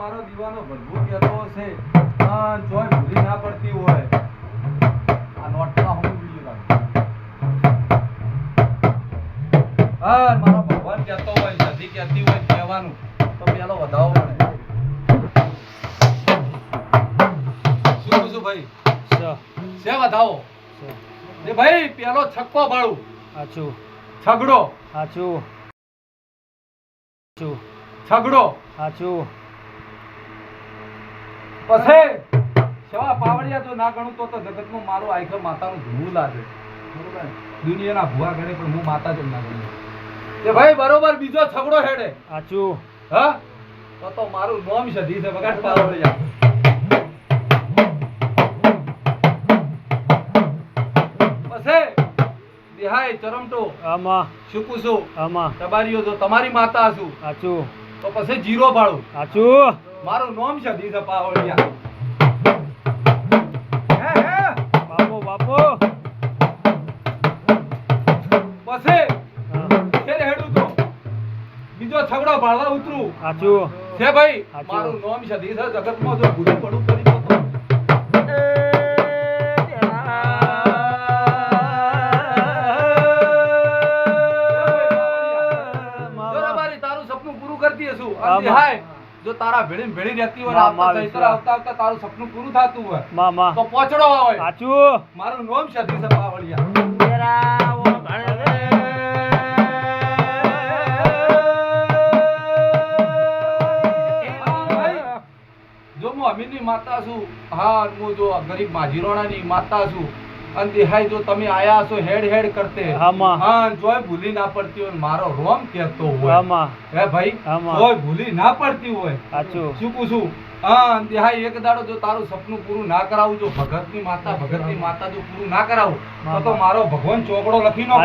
મારો દીવાનો ભરભૂ કહેતો હશે. જોય ભૂલી ના પડતી હોય. આ નોટમાં હું બીજું હા મારો ભગવાન કહેતો હોય નદી કહેતી હોય કહેવાનું. તો પેલો વધાવો પડે. શું કહું છું ભાઈ છે વધાવો? એ ભાઈ પેલો છક્કો ભાડું. સાચું છગડો. આચું છગડો. આચું પછી સેવા પાવડિયા જો ના ગણું તો તો જગતમાં મારું આખર માતાનું ધૂળ લાગે. બરોબર? દુનિયાના ભૂવા ગણે પણ હું માતા જ ના ગણું. કે ભાઈ બરોબર બીજો છગડો હેડે. સાચું. હા? તો તો મારું નોમ સધી છે બગાડ પાવડિયા દેહાય ચરમટો. આમાં. શુકુસો આમાં. તબારીઓ જો તમારી માતા છું. સાચું. તો પછી જીરો ભાડું આચું મારું નોમ છે પાવડિયા હે હે બાપો બાપો. પછી હા. હેડું તો બીજો છગડો ભાળવા ઉતરું. આચું છે ભાઈ મારું નામ છે દીધા જગતમાં જો પડું કરી રબારી તારું સપનું પૂરું કરતી હશું. હાય. જો તારા ભેળી ભેળી રહેતી હોય આવતા માં આવતા આવતા તારું સપનું પૂરું થતું હોય મામા તો પહોંચડો હોય સાચું? મારું નામ છે ધીર પાવળિયા જો હું અમીરની માતા છું હા હું જો ગરીબ માજીરોણાની માતા છું અને દેહાય જો તમે આયા છો હેડ હેડ કરતે. આમાં. હા જોય ભૂલી ના પડતી હોય મારો રોમ કહેતો હોય. આમાં. હે ભાઈ જોય ભૂલી ના પડતી હોય. સાચું. શું પૂછું? હા દેહાય એક દાડો જો તારું સપનું પૂરું ના કરાવું જો ભગતની માતા ભગતની માતા જો પૂરું ના કરાવું તો તો મારો ભગવાન ચોકડો લખી નો